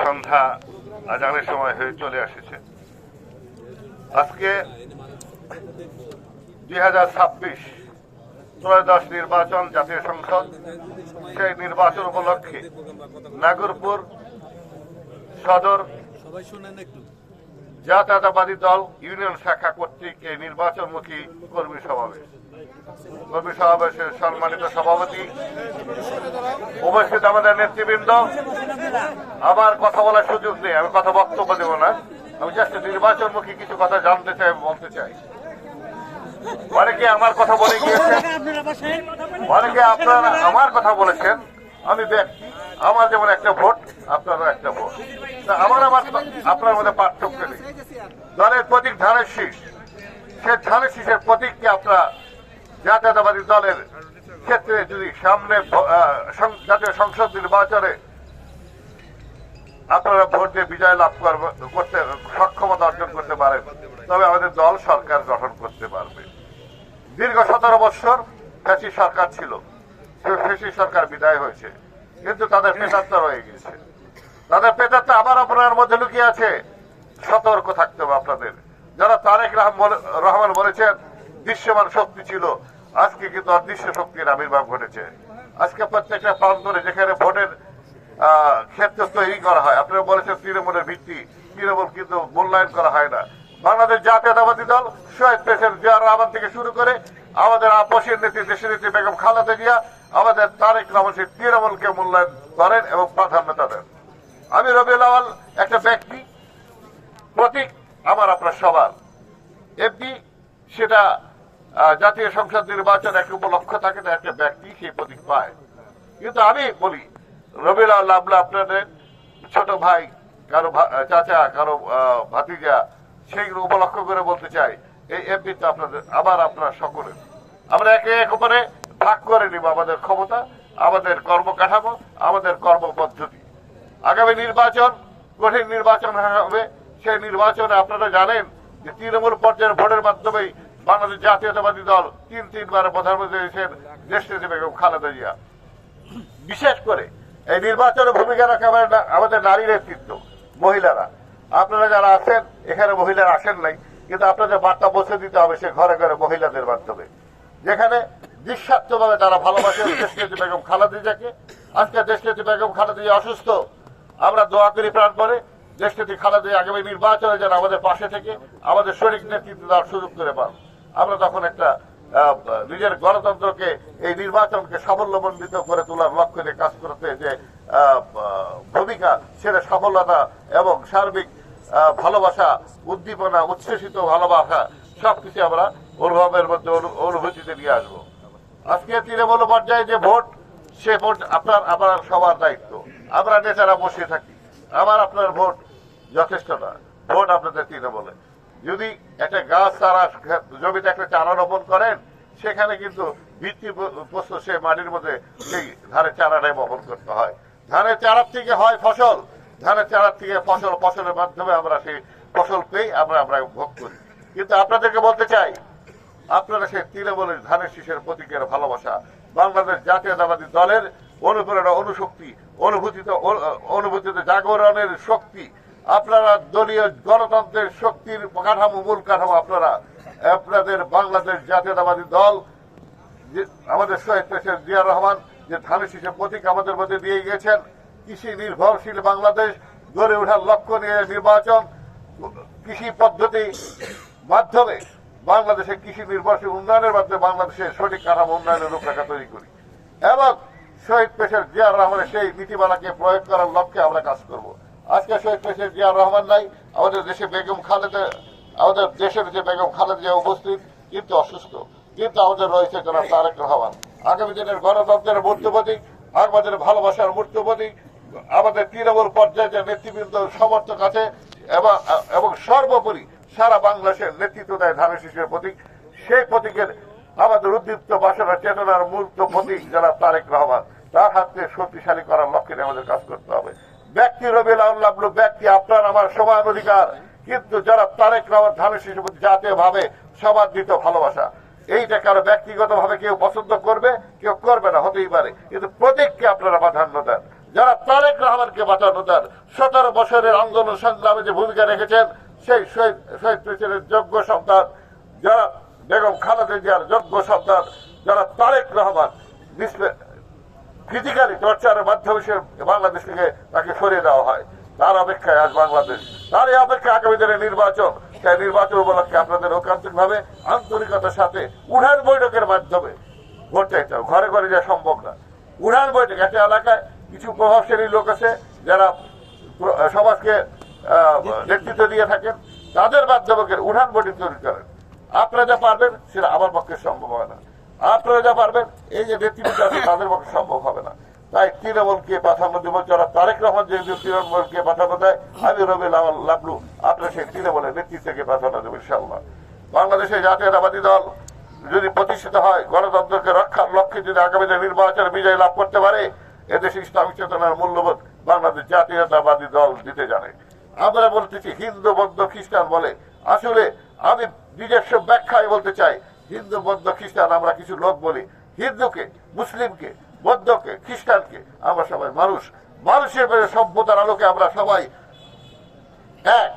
সন্ধ্যা আজানের সময় হয়ে চলে এসেছে আজকে দুই হাজার ছাব্বিশ ত্রয়োদশ নির্বাচন জাতীয় সংসদ, সেই নির্বাচন উপলক্ষে নাগরপুর সদর জাতীয়তাবাদী দল ইউনিয়ন শাখা কর্তৃক এই নির্বাচনমুখী কর্মী সমাবেশ। কর্মী সমাবেশের সম্মানিত সভাপতি, উপস্থিত আমাদের নেতৃবৃন্দ। আমার কথা বলার সুযোগ নেই, আমি কথা বক্তব্য দেব না। আমি জাস্ট নির্বাচনমুখী কিছু কথা জানতে চাই বলতে চাই। অনেকে আমার কথা বলে গিয়েছেন, অনেকে আপনারা আমার কথা বলেছেন, আমি ব্যক্তি আমার যেমন একটা ভোট, আপনারও একটা ভোট। তা আমার আমার আপনার মধ্যে পার্থক্য নেই। দলের প্রতীক ধানের শীষ, সে ধানের শীষের প্রতীককে আপনারা জাতীয়তাবাদী দলের ক্ষেত্রে যদি সামনে জাতীয় সংসদ নির্বাচনে আপনারা ভোট দিয়ে বিজয় লাভ করতে, সক্ষমতা অর্জন করতে পারেন, তবে আমাদের দল সরকার গঠন করতে পারবে। দীর্ঘ সতেরো বৎসর ফ্যাসি সরকার ছিল ফ্যাসি সরকার বিদায় হয়েছে, কিন্তু তাদের পেতাত্তা রয়ে গেছে তাদের পেতাত্তা আবার আপনার মধ্যে লুকিয়ে আছে। সতর্ক থাকতে হবে আপনাদের। যারা তারেক রহমান বলেছেন দৃশ্যমান শক্তি ছিল। আজকে কিন্তু অদৃশ্য শক্তির আবির্ভাব ঘটেছে। আজকে প্রত্যেকটা প্রান্তরে যেখানে ভোটের ক্ষেত্র তৈরি করা হয়, আপনারা বলেছেন তৃণমূলের ভিত্তি। তৃণমূল কিন্তু মূল্যায়ন করা হয় না। বাংলাদেশ জাতীয়তাবাদী দল শহীদ প্রেসিডেন্ট জিয়াউর রহমান থেকে শুরু করে আমাদের আপসের নেত্রী, দেশের নেত্রী বেগম খালেদা জিয়া, আমাদের তারেক রহমান সেই তৃণমূলকে মূল্যায়ন করেন এবং প্রাধান্যতা দেন আমি রবিউল আওয়াল একটা ব্যক্তি, প্রতীক আমার আপনার সবার। এমনি সেটা জাতীয় সংসদ নির্বাচন একটা উপলক্ষ থাকে না একটা ব্যক্তি সেই প্রতীক পায়। কিন্তু আমি বলি রবিউল আওয়াল আবলা আপনাদের ছোট ভাই, কারও চাচা, কারও ভাতিজা সেইগুলো উপলক্ষ করে বলতে চাই, এই এমপি তো আপনাদের, আবার আপনার সকলের। আমরা একে এক উপরে ভাগ করে নিব আমাদের ক্ষমতা, আমাদের কর্মকাঠামো, আমাদের কর্মপদ্ধতি। আগামী নির্বাচন, কঠিন নির্বাচন হবে, সেই নির্বাচনে আপনারা জানেন যে তৃণমূল পর্যায়ের ভোটের মাধ্যমেই বাংলাদেশ জাতীয়তাবাদী দল তিন তিনবার প্রধানমন্ত্রী হয়েছেন দেশ নেত্রী বেগম খালেদা জিয়া। বিশেষ করে এই নির্বাচনে ভূমিকা রাখে আমাদের নারী নেতৃত্ব, মহিলারা। আপনারা যারা আছেন, এখানে মহিলারা আসেন নাই, কিন্তু আপনাদের বার্তা পৌঁছে দিতে হবে সে ঘরে ঘরে মহিলাদের মাধ্যমে। যেখানে নিঃস্বার্থভাবে তারা ভালোবাসে দেশনেত্রী বেগম খালেদা জিয়াকে। আজকে দেশনেত্রী বেগম খালেদা জিয়া অসুস্থ। আমরা দোয়া করি প্রাণ করে দেশনেত্রী খালেদা জিয়া আগামী নির্বাচনে যেন আমাদের পাশে থেকে আমাদের শরিক নেতৃত্ব দেওয়ার সুযোগ করে পান। আমরা তখন একটা নিজের গণতন্ত্রকে, এই নির্বাচনকে সাফল্যমণ্ডিত করে তোলার লক্ষ্য নিয়ে কাজ করতে যে ভূমিকা, সেটা সফলতা এবং সার্বিক ভালোবাসা, উদ্দীপনা, উচ্ছ্বসিত ভালোবাসা, সবকিছু আমরা অনুভবের মধ্যে অনু- অনুভূতিতে নিয়ে আসব। আজকে তৃণমূল পর্যায়ে যে ভোট, সে ভোট আপনার আপনার সবার দায়িত্ব। আমরা নেতারা বসে থাকি। আমার, আপনার ভোট যথেষ্ট না। ভোট আপনাদের তৃণমূলে। যদি একটা গাছ চারা জমিতে একটা চারা রোপণ করেন, সেখানে কিন্তু ভিত্তি প্রস্তুত সে মাটির মধ্যে সেই ধানের চারাটাই বপন করতে হয়। ধানের চারার থেকে হয় ফসল। ধানের চারার থেকে ফসল, ফসলের মাধ্যমে আমরা সেই ফসল পেয়ে আমরা আমরা ভোগ করি। কিন্তু আপনাদেরকে বলতে চাই, আপনারা সেই তৃণমূলের ধানের শীষের প্রতীকের ভালোবাসা, বাংলাদেশ জাতীয়তাবাদী দলের অনুপ্রেরণা, অনুশক্তি, অনুভূতিতে অনুভূতিতে জাগরণের শক্তি আপনারা দলীয় গণতন্ত্রের শক্তির কাঠামো, মূল কাঠামো আপনারা। আপনাদের বাংলাদেশ জাতীয়তাবাদী দল আমাদের শহীদ প্রেসিডেন্ট জিয়া রহমান, যে ধানের শীষে প্রতীক আমাদের মধ্যে দিয়ে গেছেন কৃষি নির্ভরশীল বাংলাদেশ গড়ে ওঠার লক্ষ্য নিয়ে নির্বাচন, কৃষি পদ্ধতি মাধ্যমে বাংলাদেশের কৃষি নির্ভরশীল উন্নয়নের মাধ্যমে বাংলাদেশের সঠিক কাঠামো উন্নয়নের রূপরেখা তৈরি করি। এবং শহীদ প্রেসিডেন্ট জিয়ার রহমানের সেই নীতিমালাকে প্রয়োগ করার লক্ষ্যে আমরা কাজ করব। আজকে শহীদ প্রেসিডেন্ট জিয়ার রহমান নাই, আমাদের দেশে বেগম খালেদা, আমাদের দেশের যে বেগম খালেদা জিয়া উপস্থিত, কিন্তু অসুস্থ। কিন্তু আমাদের রয়েছে জনাব তারেক রহমান। আগামী দিনের গণতন্ত্রের মূর্তিপতি আমাদের ভালোবাসার মূর্তিপতি, আমাদের তৃণমূল পর্যায়ে যে নেতৃবৃন্দ, সমর্থক আছে, এবং এবং সর্বোপরি সারা বাংলাদেশের নেতৃত্ব দেয় ধানের শিশুর প্রতীক। সেই প্রতীকের আমাদের উদ্দীপ্ত বাসনা, চেতনার মূর্ত প্রতীক যারা তারেক রহমান। তার হাতে শক্তিশালী করার লক্ষ্যে আমাদের কাজ করতে হবে। ব্যক্তি রবি আল্লাহ ব্যক্তি আপনার আমার সমান অধিকার। কিন্তু যারা তারেক রহমান ধানের শিশু প্রতি জাতীয় ভাবে সবার দিত ভালোবাসা এইটা কারও ব্যক্তিগত ভাবে কেউ পছন্দ করবে, কেউ করবে না, হতেই পারে। কিন্তু প্রতীককে আপনারা প্রাধান্য দেন। যারা তারেক রহমানকে বাঁচানো দেন, সতেরো বছরের আন্দোলন সংগ্রামে যে ভূমিকা রেখেছেন, সেই শহীদ শহীদ প্রেসিডেন্ট যোগ্য সন্তান, যারা বেগম খালেদা জিয়ার যোগ্য সন্তান, যারা তারেক রহমান ফিজিক্যালি টর্চারের মাধ্যমে সে বাংলাদেশ থেকে তাকে সরিয়ে দেওয়া হয়। তার অপেক্ষায় আজ বাংলাদেশ। তার এই অপেক্ষায় আগামী দিনের নির্বাচন। সেই নির্বাচন উপলক্ষে আপনাদের ঐকান্তিক ভাবে আন্তরিকতার সাথে উঠান বৈঠকের মাধ্যমে ভোট চাইতে হবে ঘরে ঘরে যা সম্ভব না। উঠান বৈঠক একটা এলাকায় কিছু প্রভাবশালী লোক আছে যারা সমাজকে নেতৃত্ব দিয়ে থাকেন। তাদের মাধ্যমে উঠান বৈঠক তৈরি করেন। আপনারা যা পারবেন, সেটা আমার পক্ষে সম্ভব হয় না। আপনারা যা পারবেন, এই যে নেতৃত্ব তাদের পক্ষে সম্ভব হবে না। তাই তৃণমূলকে প্রাধান্য দেবো, যারা তারেক রহমান যে তৃণমূলকে প্রাধান্য দেয়, আমি রবি লাবলু, আপনার সেই তৃণমূলের নেতৃত্বকে প্রাধান্য দেবো ইনশাল্লাহ বাংলাদেশের জাতীয়তাবাদী দল যদি প্রতিষ্ঠিত হয়, গণতন্ত্রকে রক্ষার লক্ষ্যে যদি আগামী নির্বাচনে বিজয় লাভ করতে পারে, এদেশে ইসলামিক চেতনার মূল্যবোধ বাংলাদেশ জাতীয়তাবাদী দল দিতে জানে। আমরা বলতেছি, হিন্দু, বৌদ্ধ, খ্রিস্টান বলে। আসলে আমি নিজস্ব ব্যাখ্যায় বলতে চাই হিন্দু, বৌদ্ধ, খ্রিস্টান, আমরা কিছু লোক বলি, হিন্দুকে, মুসলিমকে, বৌদ্ধকে, খ্রিস্টানকে, আমরা সবাই মানুষ। মানুষের পেয়ে সভ্যতার আলোকে আমরা সবাই এক।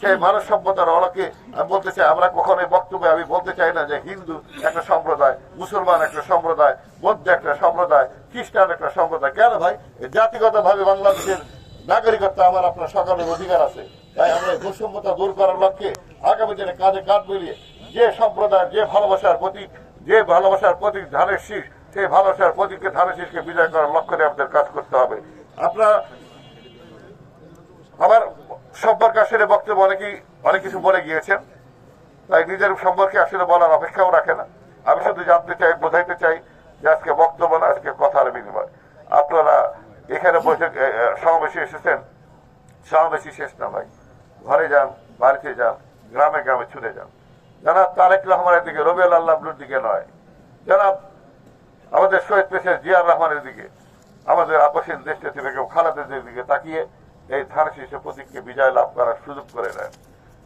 সেই মানব সভ্যতার আলোকে আমি বলতে চাই, আমরা কখনোই বক্তব্যে আমি বলতে চাই না যে হিন্দু একটা সম্প্রদায়, মুসলমান একটা সম্প্রদায়, বৌদ্ধ একটা সম্প্রদায়, খ্রিস্টান একটা সম্প্রদায়। কেন ভাই? জাতিগত ভাবে বাংলাদেশের নাগরিকত্ব আমার আপনার সকলের অধিকার আছে। তাই আমরা বৈষম্যতা দূর করার লক্ষ্যে আগামী দিনে কাজে কাঁধ মিলিয়ে যে সম্প্রদায়, যে ভালোবাসার প্রতীক যে ভালোবাসার প্রতীক ধানের শীষ, সেই ভালোবাসার প্রতীককে ধানের শীষকে বিজয় করার লক্ষ্যে আমাদের কাজ করতে হবে। আপনারা আমার সম্পর্কে আসলে বক্তব্য অনেকেই, অনেক কিছু বলে গিয়েছেন, তাই নিজের সম্পর্কে আসলে বলার অপেক্ষাও রাখে না। আমি শুধু জানতে চাই, বোঝাইতে চাই যে আজকে বক্তব্য না, আজকে কথার বিনিময়। আপনারা এখানে বসে সমাবেশে এসেছেন, সমাবেশই শেষ না ভাই। ঘরে যান, বাড়িতে যান, গ্রামে গ্রামে ছুটে যান। যারা তারেক রহমানের দিকে, রবিউল আল্লাহর দিকে নয়। যারা আমাদের শহীদ পেশের জিয়ার রহমানের দিকে, আমাদের আপসীন দেশটা বেগম খালেদাদের দিকে তাকিয়ে এই ধান শীষের প্রতীককে বিজয় লাভ করার সুযোগ করে দেন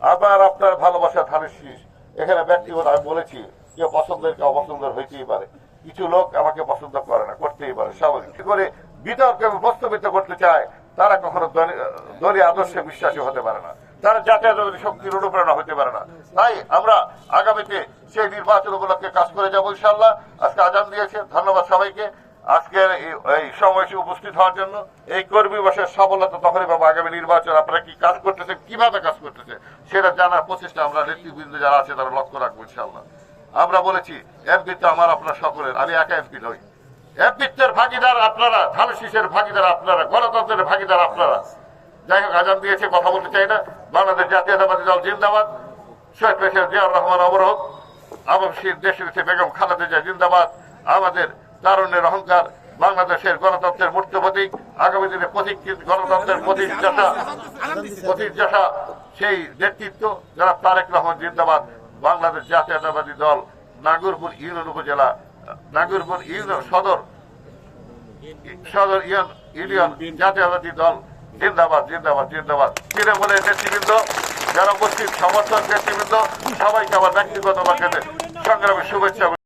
আবার আপনার ভালোবাসা ধানের শীষ, এখানে ব্যক্তিগত আমি বলেছি, কেউ পছন্দের কেউ অপছন্দের হইতেই পারে। কিছু লোক আমাকে পছন্দ করে না, করতেই পারে, স্বাভাবিক। করে বিতর্ক প্রস্তাবিত করতে চায়, তারা কখনো দলি- দলীয় আদর্শে বিশ্বাসী হতে পারে না। তারা জাতীয়তাবাদী শক্তির অনুপ্রেরণা হতে পারে না। তাই আমরা আগামীতে সেই নির্বাচন উপলক্ষে কাজ করে যাব ইনশাল্লাহ আজকে আজান দিয়েছে ধন্যবাদ সবাইকে। আজকের এই- সমাবেশে উপস্থিত হওয়ার জন্য এই কর্মী বসের সফলতা তখনই পাবো। আগামী নির্বাচন আপনারা কি কাজ করতেছে কীভাবে কাজ করতেছে সেটা জানার প্রচেষ্টা আমরা নেতৃবৃন্দ যারা আছে তারা লক্ষ্য রাখব ইনশাল্লাহ আমরা বলেছি, এমপি তো আমার আপনার সকলের, আমি একা এমপি নই। এমপিত্বের ভাগিদার আপনারা ধান শীষের ভাগিদার আপনারা, গণতন্ত্রের ভাগিদার আপনারা। যাই হোক, আজান দিয়েছে, কথা বলতে চাই না। বাংলাদেশ জাতীয়তাবাদী দল জিন্দাবাদ। শেখ প্রেসিডেন্ট জিয়াউর রহমান অবরোধ। আবশ্যিক দেশের হচ্ছে বেগম খালেদা জিন্দাবাদ। আমাদের তারুণ্যের অহংকার বাংলাদেশের গণতন্ত্রের মূর্ত প্রতীক আগামী দিনে প্রতীক গণতন্ত্রের প্রতীক যথা প্রতীক সেই নেতৃত্ব যারা তারেক রহমান জিন্দাবাদ। বাংলাদেশ জাতীয়তাবাদী দল নাগরপুর ইউনিয়ন উপজেলা, নাগরপুর ইউনিয়ন সদর সদর ইউনিয়ন জাতীয়তাবাদী দল জিন্দাবাদ জিন্দাবাদ জিন্দাবাদ। তৃণমূলের নেতৃবৃন্দ যারা উপস্থিত সমর্থক নেতৃবৃন্দ সবাইকে আমার ব্যক্তিগত সংগ্রামের শুভেচ্ছা